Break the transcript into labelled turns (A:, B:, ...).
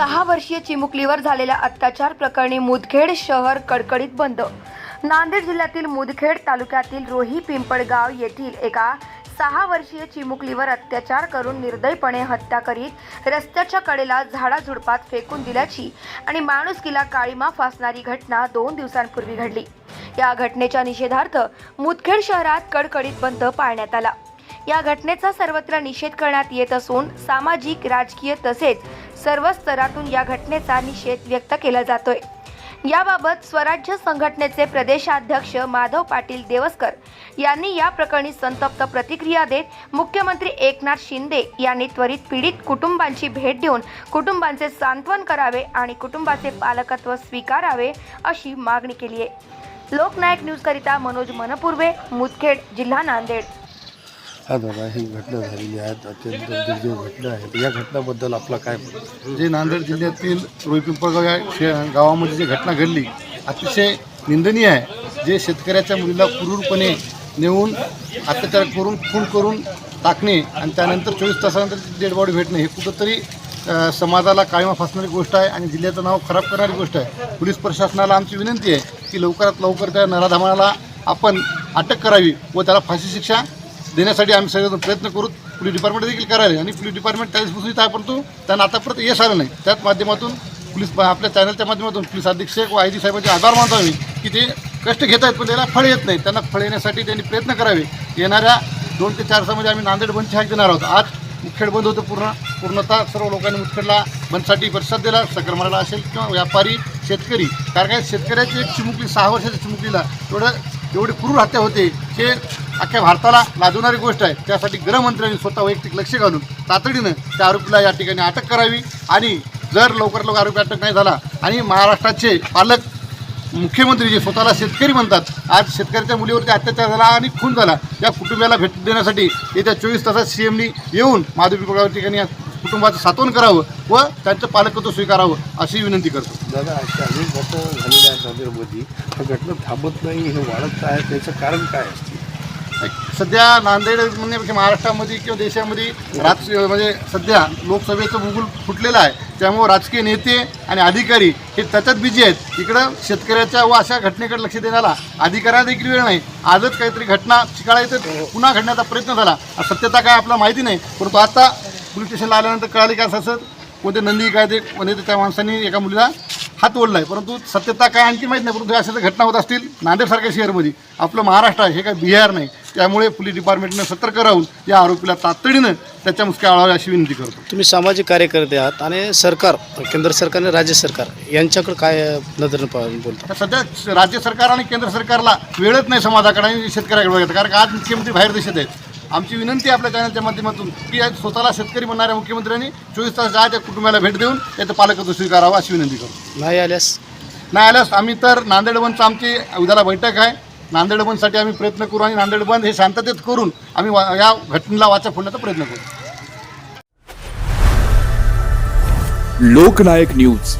A: सहा वर्षीय चिमुकलीवर झालेल्या अत्याचार प्रकरणी मुदखेड शहर कडकडीत बंद. नांदेड जिल्ह्यातील मुदखेड तालुक्यातील रोही पिंपळगाव येथील एका सहा वर्षीय चिमुकलीवर अत्याचार करून निर्दयपणे हत्या करीत रस्त्याच्या कडेला झाडाझुडपात फेकून दिल्याची आणि माणुसकीला काळीमा फासणारी घटना दोन दिवसांपूर्वी घडली. या घटनेच्या निषेधार्थ मुदखेड शहरात कडकडीत बंद पाळण्यात आला. या घटनेचा सर्वत्र निषेध करण्यात येत असून सामाजिक राजकीय तसेच सर्व स्तरातून या घटनेचा निषेध व्यक्त केला जातोय. याबाबत स्वराज्य संघटनेचे प्रदेशाध्यक्ष माधव पाटील देवस्कर यांनी या प्रकरणी संतप्त प्रतिक्रिया देत मुख्यमंत्री एकनाथ शिंदे यांनी त्वरित पीडित कुटुंबांची भेट देऊन कुटुंबांचे सांत्वन करावे आणि कुटुंबाचे पालकत्व स्वीकारावे अशी मागणी केली आहे. लोकनायक न्यूजकरिता मनोज मनपूर्वे मुदखेड जिल्हा नांदेड.
B: हा दादा ही घटना झालेली आहे अत्यंत दुर्दैव घटना आहे. या घटनाबद्दल आपला काय मत? जे नांदेड जिल्ह्यातील रोई पिंपळगाव या शे गावामध्ये जी घटना घडली अतिशय निंदनीय आहे. जे शेतकऱ्याच्या मुलीला क्रूरपणे नेऊन अत्याचार करून खून करून टाकणे आणि त्यानंतर चोवीस तासानंतर डेड बॉडी भेटणे हे कुठंतरी अ, समाजाला काळीमा फासणारी गोष्ट आहे आणि जिल्ह्याचं नाव खराब करणारी गोष्ट आहे. पोलीस प्रशासनाला आमची विनंती आहे की लवकरात लवकर त्या नराधामाला आपण अटक करावी व त्याला फाशी शिक्षा देण्यासाठी आम्ही सगळे प्रयत्न करू पोलीस डिपार्टमेंट देखील करायला आणि पोलीस डिपार्टमेंट त्यावेळेस दिवसापासून इथं आहे परंतु त्यांना आतापर्यंत यश आलं नाही. त्याच माध्यमातून पोलीस आपल्या चॅनलच्या माध्यमातून पोलीस अधीक्षक व आय जी साहेबांचे आभार मानतो आम्ही की ते कष्ट घेत आहेत पण त्याला फळ येत नाही. त्यांना फळ येण्यासाठी त्यांनी प्रयत्न करावे. येणाऱ्या दोन ते चार सामध्ये आम्ही नांदेड बंदची हाक देणार आहोत. आज मुखेड बंद होतं पूर्ण. पूर्णतः सर्व लोकांनी मुखेडला बंदसाठी प्रतिसाद दिला. सकरमाराला असेल किंवा व्यापारी शेतकरी. कारण काय? शेतकऱ्याची एक चिमुकली सहा वर्षाच्या चिमुकलीला एवढं एवढी क्रूर हत्या होते हे अख्ख्या भारताला लाजवणारी गोष्ट आहे. त्यासाठी गृहमंत्र्यांनी स्वतः वैयक्तिक लक्ष घालून तातडीनं त्या आरोपीला या ठिकाणी अटक करावी. आणि जर लवकर लवकर आरोपी अटक नाही झाला आणि महाराष्ट्राचे पालक मुख्यमंत्री जे स्वतःला शेतकरी म्हणतात. आज शेतकऱ्याच्या मुलीवरती अत्याचार झाला आणि खून झाला. या कुटुंबाला भेट देण्यासाठी येत्या चोवीस तासात सी एमनी येऊन माधवी पिंपळगाव ठिकाणी या कुटुंबाचं सात्वन करावं व त्यांचं पालकत्व स्वीकारावं अशी विनंती करतो.
C: दादा अशा अनेक घटना झालेल्या आहेत नरेंद्र मोदी. घटना थांबत नाही हे वाढत आहे त्याचं कारण काय असते
B: सध्या नांदेड म्हणजे, म्हणजे महाराष्ट्रामध्ये किंवा देशामध्ये राज म्हणजे सध्या लोकसभेचं भूगोल फुटलेलं आहे. त्यामुळं राजकीय नेते आणि अधिकारी हे त्याच्यात बिझी आहेत. इकडं शेतकऱ्याच्या व अशा घटनेकडे लक्ष देण्याला अधिकाऱ्यांना देखील वेळ नाही. आजच काहीतरी घटना शिकायचं पुन्हा घडण्याचा प्रयत्न झाला. सत्यता काय आपल्याला माहिती नाही. परंतु आता पोलीस स्टेशनला आल्यानंतर कळाले का असं कोणते नंदी काय ते कोणते त्या माणसांनी एका मुलीला हात ओढला आहे परंतु सत्यता काय आणखी माहीत नाही. परंतु अशा घटना होत असतील नांदेडसारख्या शहरमध्ये आपलं महाराष्ट्र आहे हे काय बिहार नाही. त्यामुळे पोलीस डिपार्टमेंटनं सतर्क राहून या आरोपीला तातडीनं त्याच्या मुसक्या आळावी अशी विनंती करतो.
D: तुम्ही सामाजिक कार्यकर्ते आहात आणि सरकार केंद्र सरकार आणि राज्य सरकार यांच्याकडे काय नजरेनं पा बोलता?
B: सध्या राज्य सरकार आणि केंद्र सरकारला वेळच नाही समाजाकडे आणि शेतकऱ्याकडे बघायचं कारण का आज मुख्यमंत्री बाहेर देशात आहेत. आमची विनंती आपल्या चॅनलच्या माध्यमातून की स्वतःला शेतकरी म्हणणाऱ्या मुख्यमंत्र्यांनी चोवीस तास जा त्या कुटुंबाला भेट देऊन त्याचं पालकत्व स्वीकारावं अशी विनंती करतो.
D: नाही आल्यास?
B: नाही आल्यास आम्ही तर नांदेड बंदचं आमची उद्याला बैठक आहे. नांदेड बंदसाठी आम्ही प्रयत्न करू आणि नांदेड बंद हे शांततेत करून आम्ही या घटनेला वाचा फोडण्याचा प्रयत्न करू.
E: लोकनायक न्यूज.